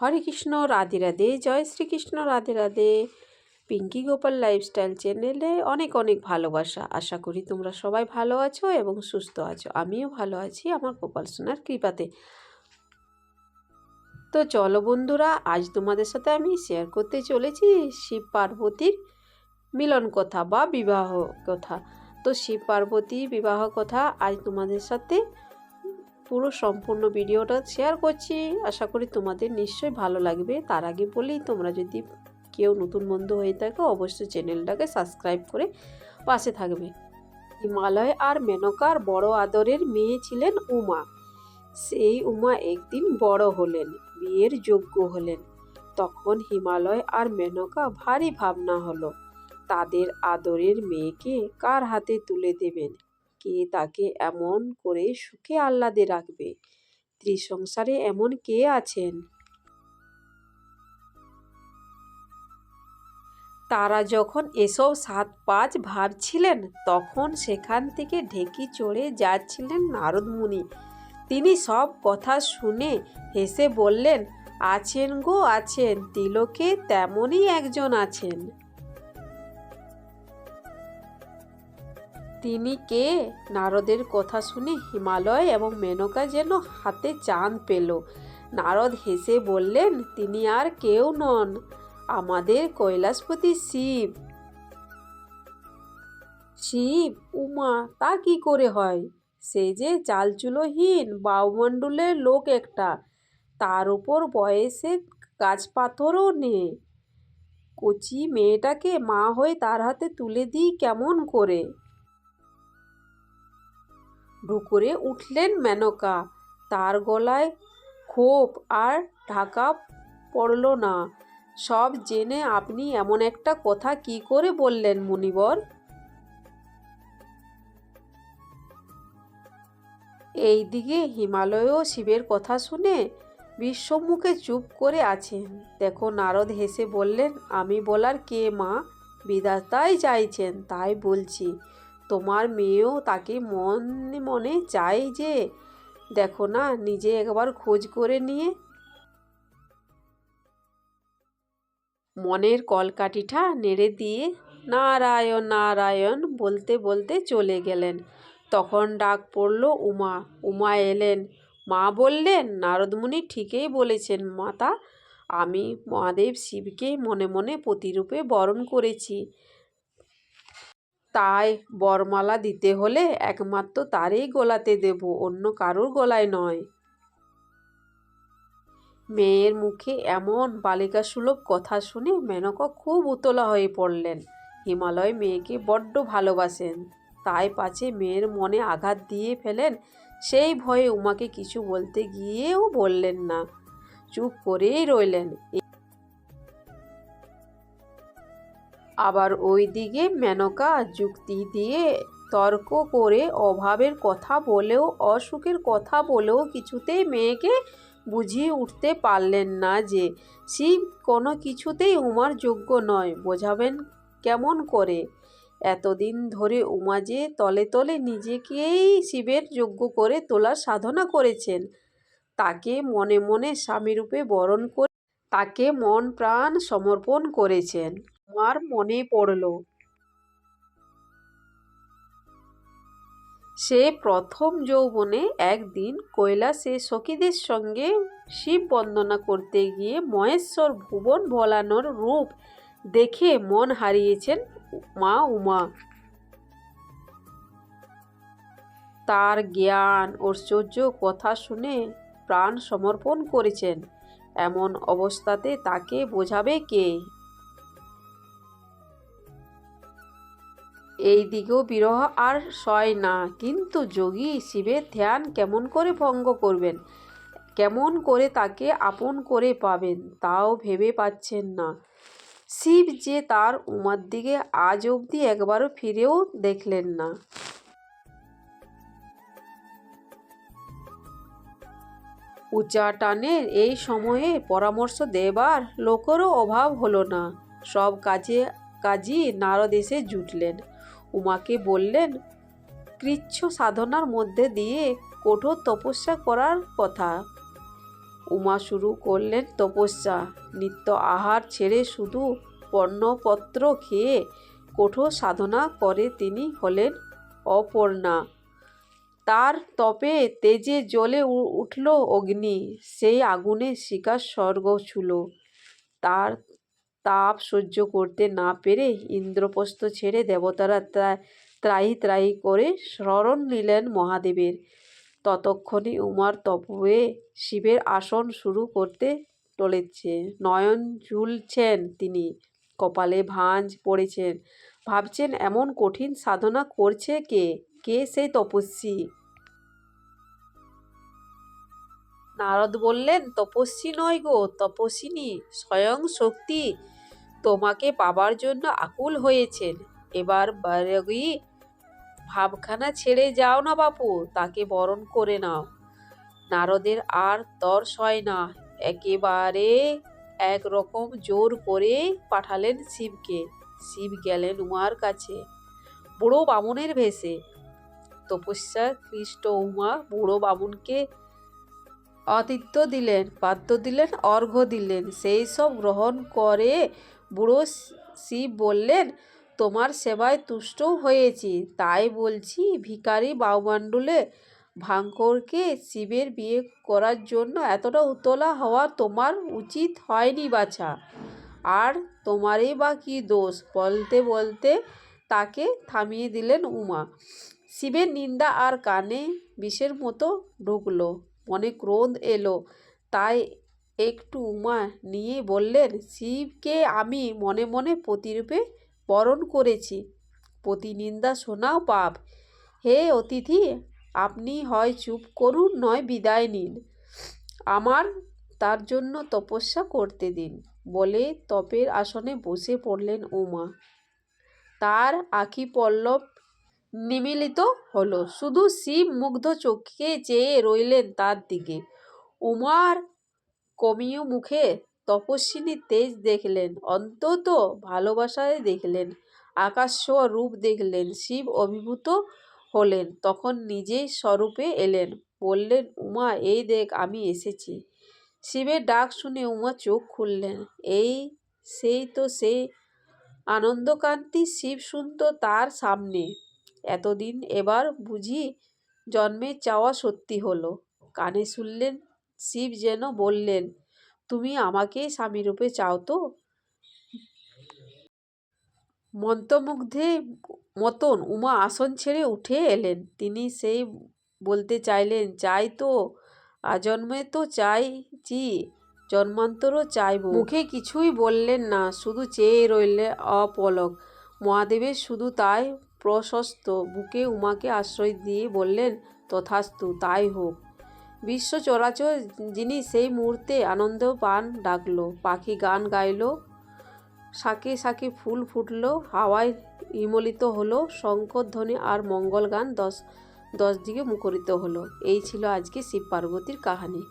হরে কৃষ্ণ, রাধে রাধে, জয় শ্রীকৃষ্ণ, রাধে রাধে। পিঙ্কি গোপাল লাইফস্টাইল চ্যানেলে অনেক অনেক ভালোবাসা। আশা করি তোমরা সবাই ভালো আছো এবং সুস্থ আছো। আমিও ভালো আছি আমার গোপাল সোনার কৃপাতে। তো চলো বন্ধুরা, আজ তোমাদের সাথে আমি শেয়ার করতে চলেছি শিব পার্বতীর মিলন কথা বা বিবাহ কথা। তো শিব পার্বতী বিবাহ কথা আজ তোমাদের সাথে পুরো সম্পূর্ণ ভিডিওটা শেয়ার করছি। আশা করি তোমাদের নিশ্চয়ই ভালো লাগবে। তার আগে বলেই তোমরা যদি কেউ নতুন বন্ধু হয়ে থাকো, অবশ্যই চ্যানেলটাকে সাবস্ক্রাইব করে পাশে থাকবে। হিমালয় আর মেনকার বড় আদরের মেয়ে ছিলেন উমা। সেই উমা একদিন বড় হলেন, বিয়ের যোগ্য হলেন। তখন হিমালয় আর মেনকা ভারী ভাবনা হলো, তাদের আদরের মেয়েকে কার হাতে তুলে দেবেন? কে তাকে এমন করে সুখে আহ্লাদে রাখবে? ত্রিসংসারে এমন কে আছেন? তারা যখন এসব সাত পাঁচ ভাবছিলেন, তখন সেখান থেকে ঢেকি চড়ে যাচ্ছিলেন নারদ মুনি তিনি সব কথা শুনে হেসে বললেন, আছেন গো, আছেন। তিলকে তেমনই একজন আছেন। তিনি কে? নারদের কথা শুনে হিমালয় এবং মেনকা যেন হাতে চাঁদ পেল। নারদ হেসে বললেন, তিনি আর কেউ নন, আমাদের কৈলাসপতি শিব। শিব, উমা, তা কি করে হয়? সে যে চালচুলোহীন বায়ুমণ্ডলের লোক একটা, তার উপর বয়সে গাছপাথরও নেই। কচি মেয়েটাকে মা হয়ে তার হাতে তুলে দিই কেমন করে? ঢুকুরে উঠলেন মেনকা। তার গলায় ক্ষোভ আর ঢাকা পড়ল না। সব জেনে আপনি এমন একটা কথা কি করে বললেন, মুনিবর? এইদিকে হিমালয়ও শিবের কথা শুনে বিশ্বমুখে চুপ করে আছেন। দেখো নারদ হেসে বললেন, আমি বলার কে মা? বিধাতাই চাইছেন, তাই বলছি। তোমার মেয়েও তাকে মনে মনে চাই যে, দেখো না, নিজে একবার খোঁজ করে নিয়ে। মনের কলকাঠিটা নেড়ে দিয়ে নারায়ণ নারায়ণ বলতে বলতে চলে গেলেন। তখন ডাক পড়ল, উমা উমা এলেন। মা বললেন নারদমুনি ঠিকই বলেছেন মাতা। আমি মহাদেব শিবকে মনে মনে প্রতিরূপে বরণ করেছি। তাই বরমালা দিতে হলে একমাত্র তারই গলাতে দেব, অন্য কারোর গলায় নয়। মেয়ের মুখে এমন বালিকা সুলভ কথা শুনে মেনকা খুব উতলা হয়ে পড়লেন। হিমালয় মেয়েকে বড্ড ভালোবাসেন, তাই পাছে মেয়ের মনে আঘাত দিয়ে ফেলেন, সেই ভয়ে উমাকে কিছু বলতে গিয়েও বললেন না। চুপ করেই রইলেন। আবার ওই দিকে মেনকা যুক্তি দিয়ে তর্ক করে অভাবের কথা বলেও অসুখের কথা বলেও কিছুতেই মেয়েকে বুঝিয়ে উঠতে পারলেন না যে শিব কোনো কিছুতেই উমার যোগ্য নয়। বোঝাবেন কেমন করে? এতদিন ধরে উমা যে তলে তলে নিজেকেই শিবের যোগ্য করে তোলার সাধনা করেছেন, তাকে মনে মনে স্বামীরূপে বরণ করে তাকে মন প্রাণ সমর্পণ করেছেন। আমার মনে পড়ল। সে প্রথম যৌবনে একদিন কৈলাসে সখীদের সঙ্গে শিব বন্দনা করতে গিয়ে মহেশ্বর ভুবন ভোলানোর রূপ দেখে মন হারিয়েছেন মা উমা। তার জ্ঞান, ঐশ্বর্য কথা শুনে প্রাণ সমর্পণ করেছেন। এমন অবস্থাতে তাকে বোঝাবে কে? এই দিকেও বিরহ আর সয় না, কিন্তু যোগী শিবের ধ্যান কেমন করে ভঙ্গ করবেন? কেমন করে তাকে আপন করে পাবেন, তাও ভেবে পাচ্ছেন না। শিব যে তার উমার দিকে আজ অবধি একবারও ফিরেও দেখলেন না। উচ্চাটানের এই সময়ে পরামর্শ দেবার লোকেরও অভাব হলো না। সব কাজে, কাজই নারদ এসে জুটলেন। উমাকে বললেন, কৃচ্ছ সাধনার মধ্যে দিয়ে কঠোর তপস্যা করার কথা। উমা শুরু করলেন তপস্যা। নিত্য আহার ছেড়ে শুধু পণ্যপত্র খেয়ে কঠোর সাধনা করে তিনি হলেন অপর্ণা। তার তপে তেজে জ্বলে উঠল অগ্নি। সেই আগুনে শিকার স্বর্গ ছুল। তার তাপ সহ্য করতে না পেরে ইন্দ্রপ্রস্থ ছেড়ে দেবতারা ত্রা- ত্রাহি ত্রাহি করে শরণ নিলেন মহাদেবের। ততক্ষণে উমার তপে শিবের আসন শুরু করতে চলেছে। নয়ন ঝুলছেন তিনি, কপালে ভাঁজ পড়েছেন। ভাবছেন এমন কঠিন সাধনা করছে কে? কে সেই তপস্বী? নারদ বললেন, তপস্বী নয় গো, তপস্বিনী, স্বয়ং শক্তি। তোমাকে পাবার জন্য আকুল হয়েছেন। এবার বারগি, ভাবখানা ছেড়ে যাও না বাপু, তাকে বরণ করে নাও। নারদের আর তর সয় না। একেবারে একরকম জোর করে পাঠালেন শিবকে। শিব গেলেন উমার কাছে। বুড়ো বামুনের ভেসে তপস্যা খ্রিস্ট উমা বুড়ো বামুনকে আতিথ্য দিলেন পাদ্য দিলেন, অর্ঘ্য দিলেন। সেই সব গ্রহণ করে বুড়ো শিব বললেন, তোমার সেবায় তুষ্ট হয়েছি। তাই বলছি ভিকারি বাউমান্ডুলে ভাঙ্করকে শিবের বিয়ে করার জন্য এতটা উতলা হওয়া তোমার উচিত হয়নি বাছা। আর তোমারই বা কী দোষ? বলতে বলতে তাকে থামিয়ে দিলেন উমা। শিবের নিন্দা আর কানে বিষের মতো ঢুকলো। মনে ক্রোধ এলো। তাই একটু উমা নিয়ে বললেন, শিবকে আমি মনে মনে প্রতিরূপে বরণ করেছি। প্রতিনিন্দা শোনাও পাপ। হে অতিথি, আপনি হয় চুপ করুন, নয় বিদায় নিন। আমার তার জন্য তপস্যা করতে দিন। বলে তপের আসনে বসে পড়লেন উমা। তার আখি পল্লব নিমিলিত হলো। শুধু শিব মুগ্ধ চোখে চেয়ে রইলেন তার দিকে। উমার কমিও মুখে তপস্বিনী তেজ দেখলেন, অন্তত ভালোবাসায় দেখলেন আকাশ রূপ দেখলেন, শিব অভিভূত হলেন, তখন নিজেই স্বরূপে এলেন, বললেন, উমা, এই দেখ, আমি এসেছি। শিবের ডাক শুনে উমা চোখ খুললেন, এই, সেই তো সেই আনন্দকান্তি শিব শুনত তার সামনে। এতদিন এবার বুঝি জন্মের চাওয়া সত্যি হলো। কানে শুনলেন, শিব যেন বললেন, তুমি আমাকে স্বামীরূপে চাও তো? মন্ত্রমুগ্ধে মতন উমা আসন ছেড়ে উঠে এলেন। তিনি সেই বলতে চাইলেন, চাই তো, আজন্মে তো চাই চাইছি জন্মান্তরও চাইব। মুখে কিছুই বললেন না, শুধু চেয়ে রইলে অপলক। মহাদেবের শুধু তাই প্রশস্ত, বুকে উমাকে আশ্রয় দিয়ে বললেন, তথাস্তু তাই হোক। বিশ্ব চরাচর যিনি সেই মুহূর্তে আনন্দ পান ডাকলো, পাখি গান গাইলো, শাকে শাকে ফুল ফুটলো, হাওয়ায় হিমলিত হলো শঙ্করধ্বনি আর মঙ্গল গান দশ দশ দিকে মুখরিত হলো। এই ছিল আজকে শিব পার্বতীর কাহানি।